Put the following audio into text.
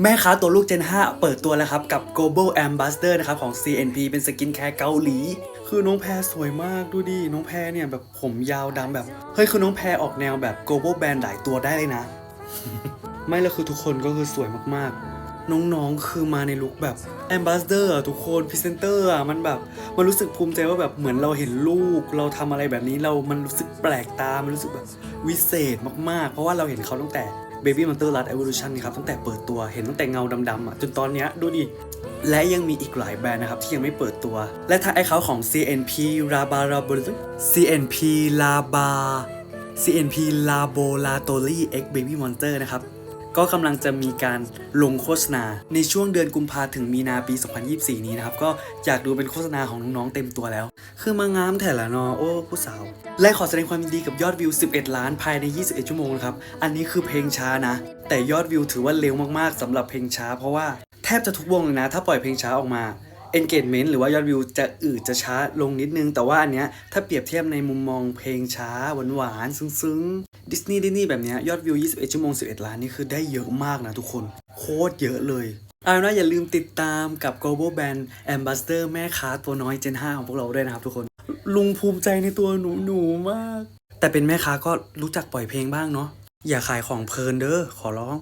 แม่ค้าตัวลูก Gen 5 เปิดตัวแล้วครับ กับ Global Ambassador นะครับ ของ CNP เป็นสกินแคร์เกาหลี คือน้องแพรสวยมากดูดิ น้องแพรเนี่ยแบบผมยาวดำแบบ เฮ้ย คือน้องแพรออกแนวแบบ Global Brand หลายตัวได้เลยนะ ไม่แล้วคือทุกคนก็คือสวยมากๆ น้องๆคือมาในลุคแบบ Ambassador ทุกคนพรีเซนเตอร์อะมันแบบ มันรู้สึกภูมิใจว่าแบบเหมือนเราเห็นลูก เราทำอะไรแบบนี้เรา มันรู้สึกแปลกตา มันรู้สึกแบบวิเศษมากๆ เพราะว่าเราเห็นเขาตั้งแต่ Baby Monster Last Evolution นี่ครับตั้งแต่เปิดตัวเห็นตั้งแต่เงาดำๆอะจนตอนเนี้ยดูดิและยังมีอีกหลายแบรนด์นะครับ ที่ยังไม่เปิดตัว และทางไอเขาของ CNP Laba Labo CNP Laba CNP Laboratory X Baby Monster นะครับ ก็กำลังจะมีการลงโฆษณาในช่วงเดือนกุมภาถึงมีนาปี 2024 นี้นะครับ ก็อยากดูเป็นโฆษณาของน้องๆเต็มตัวแล้ว คือมางามแต่ละนอโอ้ผู้สาว และขอแสดงความยินดีกับยอดวิว 11 ล้านภายใน 21 ชั่วโมงนะครับ อันนี้คือเพลงช้านะ แต่ยอดวิวถือว่าเร็วมากๆสำหรับเพลงช้า เพราะว่าแทบจะทุกวงเลยนะ ถ้าปล่อยเพลงช้าออกมา engagement หรือว่ายอดวิวจะอืดจะช้าลงนิดนึง แต่ว่าอันเนี้ยถ้าเปรียบเทียบในมุมมองเพลงช้าหวานๆซึ้งๆ ดิสนีย์ดิสนีย์แบบเนี้ยยอดวิว 21 ชั่วโมง 11 ล้านนี่คือได้เยอะมากนะทุกคน โคตรเยอะเลยเอาเป็นว่าอย่าลืมติดตามกับ global brand ambassador แม่ค้าตัวน้อย Gen 5 ของพวกเราด้วยนะครับทุกคน ลุงภูมิใจในตัวหนูหนูๆมาก แต่เป็นแม่ค้าก็รู้จักปล่อยเพลงบ้างเนาะอย่าขายของเพลินเด้อขอร้อง